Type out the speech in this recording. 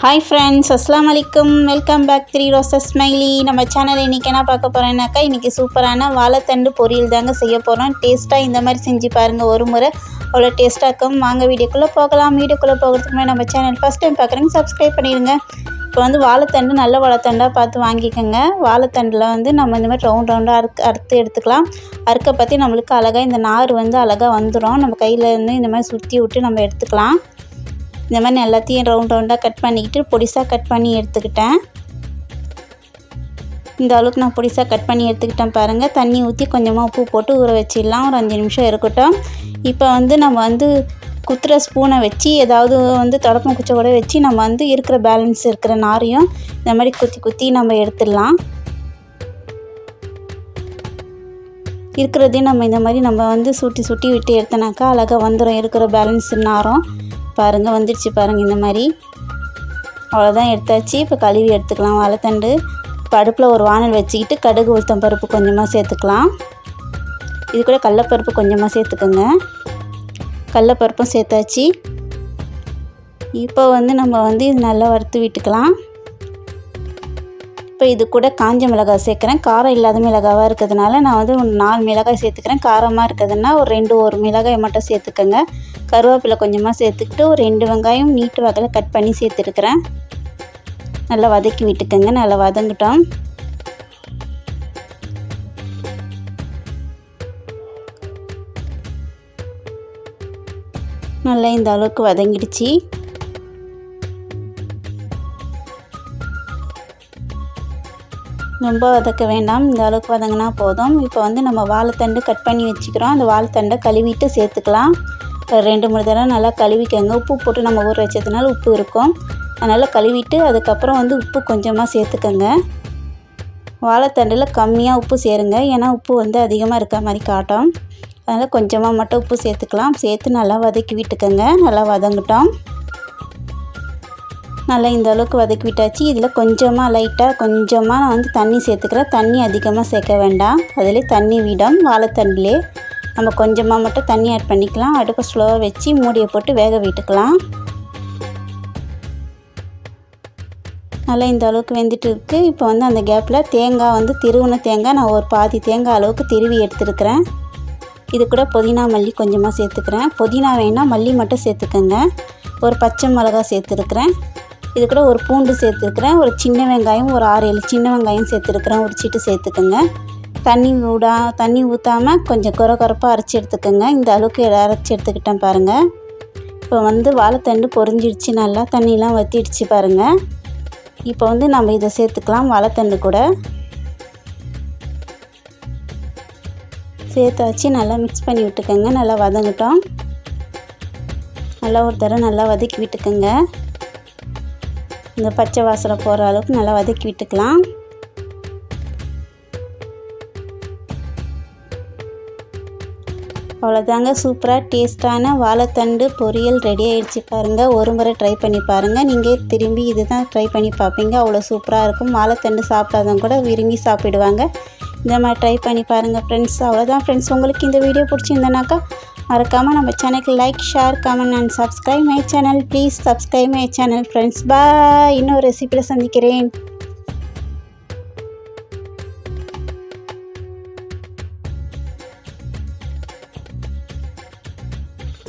Hi friends அஸ்லாம் வலைக்கம் welcome back three roses smiley நம்ம சேனல் இன்றைக்கி என்ன பார்க்க போகிறேன்னாக்கா இன்றைக்கி சூப்பரான வாழைத்தண்டு பொரியல் தாங்க செய்ய போகிறோம் டேஸ்ட்டாக இந்த மாதிரி செஞ்சு பாருங்கள் ஒரு முறை. அவ்வளோ டேஸ்ட்டாக இருக்கும். வாங்க வீடியோக்குள்ளே போகலாம். வீடியோக்குள்ளே போகிறதுக்கு முன்னாடி நம்ம சேனல் ஃபஸ்ட் டைம் பார்க்குறேங்க சப்ஸ்கிரைப் பண்ணிடுங்க. இப்போ வந்து வாழைத்தண்டு நல்ல வாழைத்தண்டாக பார்த்து வாங்கிக்கோங்க. வாழைத்தண்டில் வந்து நம்ம இந்த மாதிரி ரவுண்ட் ரவுண்டாக அறுத்து அறுத்து எடுத்துக்கலாம். அறுக்க பற்றி நம்மளுக்கு அழகாக இந்த நார் வந்து அழகாக வந்துடும் நம்ம கையில் இருந்து இந்த மாதிரி சுற்றி விட்டு நம்ம எடுத்துக்கலாம். இந்த மாதிரி எல்லாத்தையும் ரவுண்ட் ரவுண்டாக கட் பண்ணிக்கிட்டு பொடிசாக கட் பண்ணி எடுத்துக்கிட்டேன். இந்த அளவுக்கு நான் பொடிசாக கட் பண்ணி எடுத்துக்கிட்டேன் பாருங்கள் தண்ணி ஊற்றி கொஞ்சமாக உப்பு போட்டு ஊற வச்சிடலாம். ஒரு அஞ்சு நிமிஷம் இருக்கட்டும். இப்போ வந்து நம்ம வந்து குத்துற ஸ்பூனை வச்சு ஏதாவது வந்து தொடப்பம் குச்சை கூட வச்சு நம்ம வந்து இருக்கிற பேலன்ஸ் இருக்கிற நாரையும் இந்த மாதிரி குத்தி குத்தி நம்ம எடுத்துடலாம். இருக்கிறதையும் நம்ம இந்த மாதிரி நம்ம வந்து சுட்டி சுட்டி விட்டு எடுத்தனாக்கா அழகாக வந்துடும் இருக்கிற பேலன்ஸ் நாரம். பாருங்கள் வந்துடுச்சு பாருங்கள் இந்த மாதிரி. அவ்வளோதான் எடுத்தாச்சு. இப்போ கழுவி எடுத்துக்கலாம் வாழைத்தண்டு. இப்போ அடுப்பில் ஒரு வானல் வச்சுக்கிட்டு கடுகு உளுத்தம் பருப்பு கொஞ்சமாக சேர்த்துக்கலாம். இது கூட கடலப்பருப்பு கொஞ்சமாக சேர்த்துக்கோங்க. கடலப்பருப்பும் சேர்த்தாச்சு. இப்போ வந்து நம்ம வந்து இது நல்லா வறுத்து விட்டுக்கலாம். இப்போ இது கூட காஞ்ச மிளகாய் சேர்க்குறேன். காரம் இல்லாத மிளகாவாக இருக்கிறதுனால நான் வந்து நாலு மிளகாய் சேர்த்துக்கிறேன். காரமாக இருக்குதுன்னா ஒரு ரெண்டு ஒரு மிளகாய் மட்டும் சேர்த்துக்கோங்க. கருவேப்பிலை கொஞ்சமாக சேர்த்துக்கிட்டு ஒரு ரெண்டு வெங்காயம் நீட்டு வகையில் கட் பண்ணி சேர்த்துருக்குறேன். நல்லா வதக்கி விட்டுக்கோங்க. நல்லா வதங்கிட்டோம். நல்லா இந்த அளவுக்கு வதங்கிடுச்சு. ரொம்ப வதக்க வேண்டாம். இந்த அளவுக்கு வதங்கினா போதும். இப்போ வந்து நம்ம வாழைத்தண்டு கட் பண்ணி வச்சுக்கிறோம். அந்த வாழைத்தண்டை கழுவிட்டு சேர்த்துக்கலாம். ரெண்டு மூணு தடவை நல்லா கழுவிக்கங்க. உப்பு போட்டு நம்ம ஊற வச்சதுனால உப்பு இருக்கும். அதனால் கழுவிட்டு அதுக்கப்புறம் வந்து உப்பு கொஞ்சமாக சேர்த்துக்கோங்க. வாழைத்தண்டில் கம்மியாக உப்பு சேருங்க. ஏன்னா உப்பு வந்து அதிகமாக இருக்க மாதிரி காட்டும். அதனால் கொஞ்சமாக மட்டும் உப்பு சேர்த்துக்கலாம். சேர்த்து நல்லா வதக்கி விட்டுக்கோங்க. நல்லா வதங்கட்டும். நல்லா இந்த அளவுக்கு வதக்கி விட்டாச்சு. இதில் கொஞ்சமாக லைட்டாக கொஞ்சமாக நான் வந்து தண்ணி சேர்த்துக்கிறேன். தண்ணி அதிகமாக சேர்க்க வேண்டாம். அதிலே தண்ணி விடும் வாழைத்தண்டிலே நம்ம கொஞ்சமாக மட்டும் தண்ணி ஆட் பண்ணிக்கலாம். அடுப்பை ஸ்லோவாக வச்சு மூடியை போட்டு வேக விட்டுக்கலாம். நல்லா இந்த அளவுக்கு வெந்துட்டு இருக்குது இப்போ வந்து அந்த கேப்பில் தேங்காய் வந்து திருவுன தேங்காய் நான் ஒரு பாதி தேங்காய் அளவுக்கு திருவி எடுத்துருக்கிறேன். இது கூட புதினா மல்லி கொஞ்சமாக சேர்த்துக்கிறேன். புதினா வேணால் மல்லி மட்டும் சேர்த்துக்கோங்க. ஒரு பச்சை மிளகா சேர்த்துருக்குறேன். இது கூட ஒரு பூண்டு சேர்த்துருக்குறேன். ஒரு சின்ன வெங்காயம் ஒரு ஆறு ஏழு சின்ன வெங்காயம் சேர்த்துருக்குறேன். உரிச்சிட்டு சேர்த்துக்குங்க சேர்த்துக்கோங்க. தண்ணி ஊடா தண்ணி ஊற்றாமல் கொஞ்சம் குறை குறைப்பாக அரைச்சி எடுத்துக்கோங்க. இந்த அளவுக்கு அரைச்சி எடுத்துக்கிட்டேன் பாருங்கள் இப்போ வந்து வாழைத்தண்டு பொறிஞ்சிடுச்சு நல்லா தண்ணியெலாம் வற்றிடுச்சு பாருங்கள் இப்போ வந்து நம்ம இதை சேர்த்துக்கலாம் வாழைத்தண்டு கூட. சேர்த்து வச்சு நல்லா மிக்ஸ் பண்ணி விட்டுக்கோங்க. நல்லா வதங்கட்டும். நல்லா ஒரு தடவை நல்லா வதக்கி விட்டுக்கோங்க. இந்த பச்சை வாசனை போகிற அளவுக்கு நல்லா வதக்கி விட்டுக்கலாம். அவ்வளோதாங்க சூப்பராக டேஸ்ட்டான வாழைத்தண்டு பொரியல் ரெடி ஆகிடுச்சு பாருங்கள் ஒரு முறை ட்ரை பண்ணி பாருங்கள் நீங்கள் திரும்பி இது தான் ட்ரை பண்ணி பார்ப்பீங்க. அவ்வளோ சூப்பராக இருக்கும். வாழைத்தண்டு சாப்பிடாதவங்க கூட விரும்பி சாப்பிடுவாங்க. இந்த மாதிரி ட்ரை பண்ணி பாருங்கள் ஃப்ரெண்ட்ஸ் அவ்வளோதான் ஃப்ரெண்ட்ஸ் உங்களுக்கு இந்த வீடியோ பிடிச்சிருந்தனாக்கா மறக்காமல் நம்ம சேனலுக்கு like share comment and subscribe my channel please subscribe my channel friends bye இன்னொரு ரெசிபியில் சந்திக்கிறேன்.